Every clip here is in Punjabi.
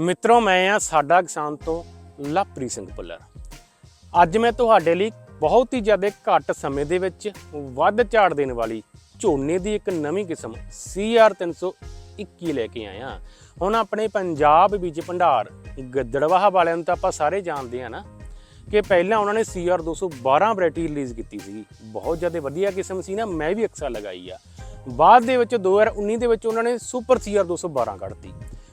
ਮਿੱਤਰੋ, ਮੈਂ ਆ ਸਾਡਾ ਕਿਸਾਨ ਤੋਂ ਲਵਪ੍ਰੀਤ ਸਿੰਘ ਭੁੱਲਰ। ਅੱਜ ਮੈਂ ਤੁਹਾਡੇ ਲਈ ਬਹੁਤ ਹੀ ਜ਼ਿਆਦਾ ਘੱਟ ਸਮੇਂ ਦੇ ਵਿੱਚ ਵੱਧ ਝਾੜ ਦੇਣ ਵਾਲੀ ਝੋਨੇ ਦੀ ਇੱਕ ਨਵੀਂ ਕਿਸਮ CR 321 ਲੈ ਕੇ ਆਇਆ। ਹੁਣ ਆਪਣੇ ਪੰਜਾਬ ਬੀਜ ਭੰਡਾਰ ਗੱਦੜਵਾਹ ਵਾਲਿਆਂ ਨੂੰ ਤਾਂ ਆਪਾਂ ਸਾਰੇ ਜਾਣਦੇ ਆ ਨਾ ਕਿ ਪਹਿਲਾਂ ਉਹਨਾਂ ਨੇ CR 212 ਵੈਰਾਈਟੀ ਰਿਲੀਜ਼ ਕੀਤੀ ਸੀ। ਬਹੁਤ ਜ਼ਿਆਦਾ ਵਧੀਆ ਕਿਸਮ ਸੀ ਨਾ, ਮੈਂ ਵੀ ਅਕਸਰ ਲਗਾਈ ਆ। ਬਾਅਦ ਦੇ ਵਿੱਚ 2019 ਦੇ ਵਿੱਚ ਉਹਨਾਂ ਨੇ ਸੁਪਰ CR 212 ਕੱਢਤੀ।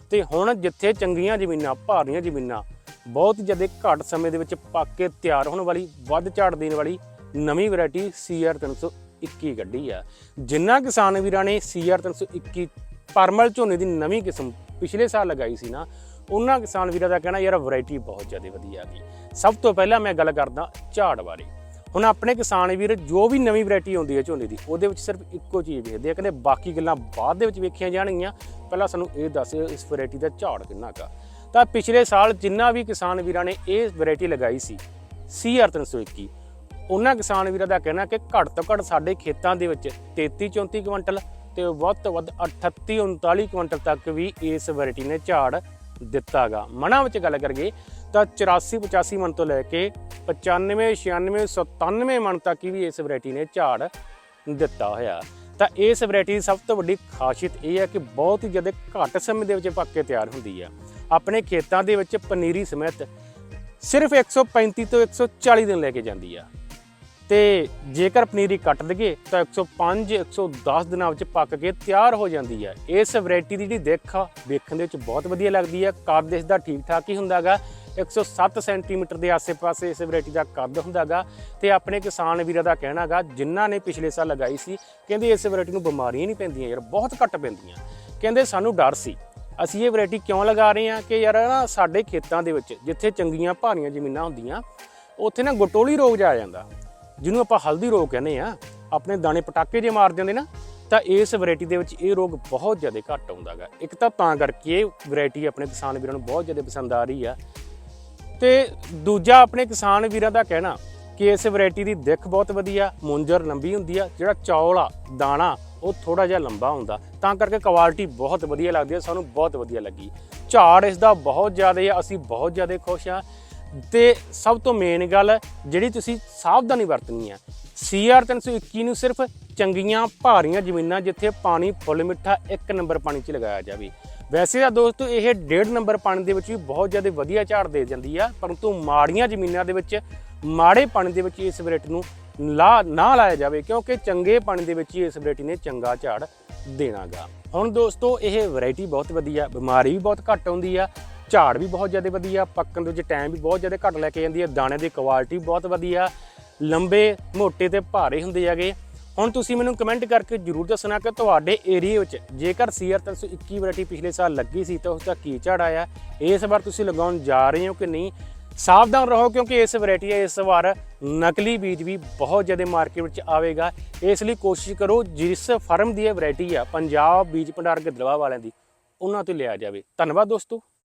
ਤੇ ਹੁਣ ਜਿੱਥੇ ਚੰਗੀਆਂ ਜ਼ਮੀਨਾਂ, ਭਾਰੀਆਂ ਜ਼ਮੀਨਾਂ, ਬਹੁਤ ਜ਼ਿਆਦਾ ਘੱਟ ਸਮੇਂ ਦੇ ਵਿੱਚ ਪੱਕ ਕੇ ਤਿਆਰ ਹੋਣ ਵਾਲੀ, ਵੱਧ ਝਾੜ ਦੇਣ ਵਾਲੀ ਨਵੀਂ ਵੈਰਾਈਟੀ CR 321 ਕੱਢੀ ਆ। ਜਿਨ੍ਹਾਂ ਕਿਸਾਨ ਵੀਰਾਂ ਨੇ CR 321 ਪਰਮਲ ਝੋਨੇ ਦੀ ਨਵੀਂ ਕਿਸਮ ਪਿਛਲੇ ਸਾਲ ਲਗਾਈ ਸੀ ਨਾ, ਉਹਨਾਂ ਕਿਸਾਨ ਵੀਰਾਂ ਦਾ ਕਹਿਣਾ, ਯਾਰ, ਵੈਰਾਈਟੀ ਬਹੁਤ ਜ਼ਿਆਦਾ ਵਧੀਆ ਆ ਗਈ। ਸਭ ਤੋਂ ਪਹਿਲਾਂ ਮੈਂ ਗੱਲ ਕਰਦਾ ਝਾੜ ਬਾਰੇ। ਹੁਣ ਆਪਣੇ ਕਿਸਾਨ ਵੀਰ ਜੋ ਵੀ ਨਵੀਂ ਵੈਰਾਈਟੀ ਆਉਂਦੀ ਹੈ ਝੋਨੇ ਦੀ, ਉਹਦੇ ਵਿੱਚ ਸਿਰਫ ਇੱਕੋ ਚੀਜ਼ ਵੇਖਦੇ ਆ, ਕਹਿੰਦੇ ਬਾਕੀ ਗੱਲਾਂ ਬਾਅਦ ਦੇ ਵਿੱਚ ਵੇਖੀਆਂ ਜਾਣਗੀਆਂ। ਪਹਿਲਾਂ ਸਾਨੂੰ ਇਹ ਦੱਸ ਇਸ ਵੈਰਾਈਟੀ ਦਾ ਝਾੜ ਕਿੰਨਾ ਕਾ ਤਾਂ ਪਿਛਲੇ ਸਾਲ ਜਿੰਨਾ ਵੀ ਕਿਸਾਨ ਵੀਰਾਂ ਨੇ ਇਹ ਵੈਰਾਈਟੀ ਲਗਾਈ ਸੀ CR 321 ਉਹਨਾਂ ਕਿਸਾਨ ਵੀਰਾਂ ਦਾ ਕਹਿਣਾ ਕਿ ਘੱਟ ਤੋਂ ਘੱਟ ਸਾਡੇ ਖੇਤਾਂ ਦੇ ਵਿੱਚ 33 34 ਕੁਇੰਟਲ ਤੇ ਵੱਧ ਤੋਂ ਵੱਧ 38 39 ਕੁਇੰਟਲ ਤੱਕ ਵੀ ਇਸ ਵੈਰਾਈਟੀ ਨੇ ਝਾੜ ਦਿੱਤਾਗਾ। ਮਨਾਂ ਵਿੱਚ ਗੱਲ ਕਰੀਏ ਤਾਂ 84 85 ਮਣ ਤੋਂ ਲੈ ਕੇ 95 96 97 ਮਣ ਤੱਕ ਵੀ ਇਸ ਵੈਰਾਈਟੀ ਨੇ ਝਾੜ ਦਿੱਤਾ ਹੋਇਆ। ਤਾਂ ਇਸ ਵੈਰਾਈਟੀ ਦੀ ਸਭ ਤੋਂ ਵੱਡੀ ਖਾਸੀਅਤ ਇਹ ਹੈ ਕਿ ਬਹੁਤ ਹੀ ਜ਼ਿਆਦਾ ਘੱਟ ਸਮੇਂ ਦੇ ਵਿੱਚ ਪੱਕ ਕੇ ਤਿਆਰ ਹੁੰਦੀ ਆ। ਆਪਣੇ ਖੇਤਾਂ ਦੇ ਵਿੱਚ ਪਨੀਰੀ ਸਮੇਤ ਸਿਰਫ 135 ਤੋਂ 140 ਦਿਨ ਲੈ ਕੇ ਜਾਂਦੀ ਆ। ਤੇ ਜੇਕਰ ਪਨੀਰੀ ਕੱਟ ਦਈਏ ਤਾਂ 105 110 ਦਿਨਾਂ ਵਿੱਚ ਪੱਕ ਕੇ ਤਿਆਰ ਹੋ ਜਾਂਦੀ ਹੈ ਇਸ ਵੈਰਾਈਟੀ ਦੀ ਜਿਹੜੀ ਦੇਖ ਆ ਵੇਖਣ ਦੇ ਵਿੱਚ ਬਹੁਤ ਵਧੀਆ ਲੱਗਦੀ ਹੈ ਕੱਦ ਇਸ ਦਾ ਠੀਕ ਠਾਕ ਹੀ ਹੁੰਦਾਗਾ। 107 ਸੈਂਟੀਮੀਟਰ ਦੇ ਆਸੇ-ਪਾਸੇ ਇਸ ਵੈਰਾਈਟੀ ਦਾ ਕੱਦ ਹੁੰਦਾਗਾ ਤੇ ਆਪਣੇ ਕਿਸਾਨ ਵੀਰਾਂ ਦਾ ਕਹਿਣਾਗਾ, ਜਿਨ੍ਹਾਂ ਨੇ ਪਿਛਲੇ ਸਾਲ ਲਗਾਈ ਸੀ, ਕਹਿੰਦੇ ਇਸ ਵੈਰਾਈਟੀ ਨੂੰ ਬਿਮਾਰੀਆਂ ਨਹੀਂ ਪੈਂਦੀਆਂ ਯਾਰ, ਬਹੁਤ ਘੱਟ ਪੈਂਦੀਆਂ। ਕਹਿੰਦੇ ਸਾਨੂੰ ਡਰ ਸੀ। ਅਸੀਂ ਇਹ ਵੈਰਾਈਟੀ ਕਿਉਂ ਲਗਾ ਰਹੇ ਹਾਂ ਕਿ ਯਾਰ ਨਾ ਸਾਡੇ ਖੇਤਾਂ ਦੇ ਵਿੱਚ, ਜਿੱਥੇ ਚੰਗੀਆਂ ਭਾਰੀਆਂ ਜ਼ਮੀਨਾਂ ਹੁੰਦੀਆਂ, ਉੱਥੇ ਨਾ ਗਟੋਲੀ ਰੋਗ ਜਾ ਜਾਂਦਾ। ਜਿਹਨੂੰ ਆਪਾਂ ਹਲਦੀ ਰੋਗ ਕਹਿੰਦੇ ਆ ਆਪਣੇ ਦਾਣੇ ਪਟਾਕੇ ਜੇ ਮਾਰ ਦਿੰਦੇ ਨਾ, ਤਾਂ ਇਸ ਵੈਰਾਈਟੀ ਦੇ ਵਿੱਚ ਇਹ ਰੋਗ ਬਹੁਤ ਜ਼ਿਆਦਾ ਘੱਟ ਆਉਂਦਾਗਾ। ਇੱਕ ਤਾਂ ਤਾਂ ਕਰਕੇ ਇਹ ਵੈਰਾਈਟੀ ਆਪਣੇ ਕਿਸਾਨ ਵੀਰਾਂ ਨੂੰ ਬਹੁਤ ਜ਼ਿਆਦਾ ਪਸੰਦ ਆ ਰਹੀ ਆ। ਤੇ ਦੂਜਾ ਆਪਣੇ ਕਿਸਾਨ ਵੀਰਾਂ ਦਾ ਕਹਿਣਾ ਕਿ ਇਸ ਵੈਰਾਈਟੀ ਦੀ ਦਿੱਖ ਬਹੁਤ ਵਧੀਆ, ਮੁੰਜਰ ਲੰਬੀ ਹੁੰਦੀ ਆ, ਜਿਹੜਾ ਚੌਲ ਆ, ਦਾਣਾ, ਉਹ ਥੋੜਾ ਜਿਹਾ ਲੰਬਾ ਹੁੰਦਾ। ਤਾਂ ਕਰਕੇ ਕੁਆਲਿਟੀ ਬਹੁਤ ਵਧੀਆ ਲੱਗਦੀ ਹੈ ਸਾਨੂੰ ਬਹੁਤ ਵਧੀਆ ਲੱਗੀ। ਝਾੜ ਇਸ ਦਾ ਬਹੁਤ ਜ਼ਿਆਦਾ ਹੈ ਅਸੀਂ ਬਹੁਤ ਜ਼ਿਆਦਾ ਖੁਸ਼ ਆ। ਤੇ ਸਭ ਤੋਂ ਮੇਨ ਗੱਲ, ਜਿਹੜੀ ਤੁਸੀਂ ਸਾਵਧਾਨੀ ਵਰਤਣੀ ਆ CR 321 ਨੂੰ ਸਿਰਫ ਚੰਗੀਆਂ, ਭਾਰੀਆਂ ਜ਼ਮੀਨਾਂ ਜਿੱਥੇ ਪਾਣੀ ਫੁੱਲ ਮਿੱਠਾ ਇੱਕ ਨੰਬਰ ਪਾਣੀ 'ਚ ਲਗਾਇਆ ਜਾਵੇ। ਵੈਸੇ ਤਾਂ ਦੋਸਤੋ, ਇਹ ਡੇਢ ਨੰਬਰ ਪਾਣੀ ਦੇ ਵਿੱਚ ਵੀ ਬਹੁਤ ਜ਼ਿਆਦਾ ਵਧੀਆ ਝਾੜ ਦੇ ਜਾਂਦੀ ਆ, ਪਰੰਤੂ ਮਾੜੀਆਂ ਜ਼ਮੀਨਾਂ ਦੇ ਵਿੱਚ, ਮਾੜੇ ਪਾਣੀ ਦੇ ਵਿੱਚ ਇਸ ਵੈਰਾਈਟੀ ਨੂੰ ਲਾ, ਨਾ ਲਾਇਆ ਜਾਵੇ, ਕਿਉਂਕਿ ਚੰਗੇ ਪਾਣੀ ਦੇ ਵਿੱਚ ਹੀ ਇਸ ਵੈਰਾਈਟੀ ਨੇ ਚੰਗਾ ਝਾੜ ਦੇਣਾਗਾ। ਹੁਣ ਦੋਸਤੋ, ਇਹ ਵੈਰਾਈਟੀ ਬਹੁਤ ਵਧੀਆ, ਬਿਮਾਰੀ ਵੀ ਬਹੁਤ ਘੱਟ ਆਉਂਦੀ ਆ, ਝਾੜ ਵੀ ਬਹੁਤ ਜ਼ਿਆਦਾ ਵਧੀਆ, ਪੱਕਣ ਦੇ ਵਿੱਚ ਟਾਈਮ ਵੀ ਬਹੁਤ ਜ਼ਿਆਦਾ ਘੱਟ ਲੈ ਕੇ ਜਾਂਦੀ ਹੈ ਦਾਣੇ ਦੀ ਕੁਆਲਿਟੀ ਬਹੁਤ ਵਧੀਆ, ਲੰਬੇ, ਮੋਟੇ ਤੇ ਭਾਰੇ ਹੁੰਦੇ ਹੈਗੇ। ਹੁਣ ਤੁਸੀਂ ਮੈਨੂੰ ਕਮੈਂਟ ਕਰਕੇ ਜਰੂਰ ਦੱਸਣਾ ਕਿ ਤੁਹਾਡੇ ਏਰੀਆ ਵਿੱਚ ਜੇਕਰ CR 321 ਵੈਰਾਈਟੀ ਪਿਛਲੇ ਸਾਲ ਲੱਗੀ ਸੀ ਤਾਂ ਉਸ ਦਾ ਕੀ ਝਾੜ ਆਇਆ ਇਸ ਵਾਰ ਤੁਸੀਂ ਲਗਾਉਣ ਜਾ ਰਹੇ ਹੋ ਕਿ ਨਹੀਂ? ਸਾਵਧਾਨ ਰਹੋ ਕਿਉਂਕਿ ਇਸ ਵੈਰਾਈਟੀ ਇਸ ਵਾਰ ਨਕਲੀ ਬੀਜ ਵੀ ਬਹੁਤ ਜ਼ਿਆਦਾ ਮਾਰਕੀਟ ਵਿੱਚ ਆਵੇਗਾ। ਇਸ ਲਈ ਕੋਸ਼ਿਸ਼ ਕਰੋ, ਜਿਸ ਫਰਮ ਦੀ ਇਹ ਵੈਰਾਈਟੀ ਆ, ਪੰਜਾਬ ਬੀਜ ਭੰਡਾਰ ਗਿੱਦੜਵਾ ਵਾਲਿਆਂ ਦੀ, ਉਹਨਾਂ ਤੋਂ ਲਿਆ ਜਾਵੇ। ਧੰਨਵਾਦ ਦੋਸਤੋ।